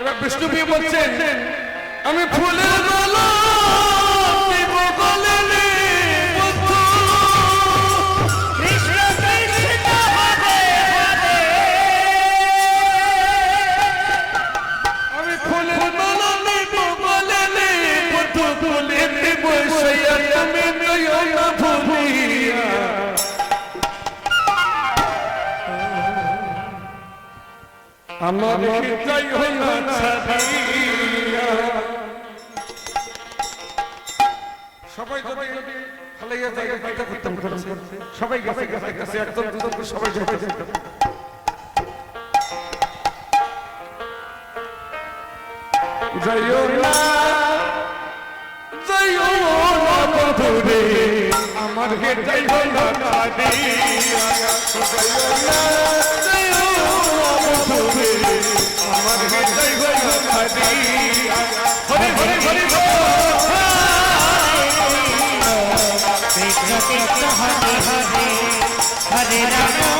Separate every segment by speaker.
Speaker 1: এবার বিষ্ণুপ্রিয় বলছেন আমি ফুলের মালা দিব আমার হৃদয় হইল সবাই যদি ফলাইয়া জায়গা পাইতে করতাম সবাই গেছে গেছে একজন দুজন সবাই সবাই জয় না জয় না মধুরে আমার হৃদয় হইল না দিয়া জয় না। জয়
Speaker 2: हरे राम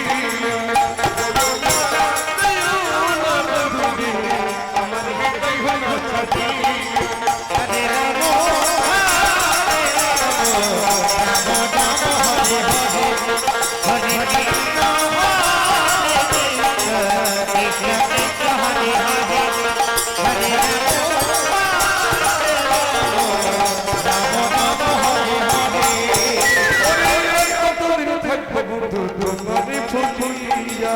Speaker 2: ছুটিয়া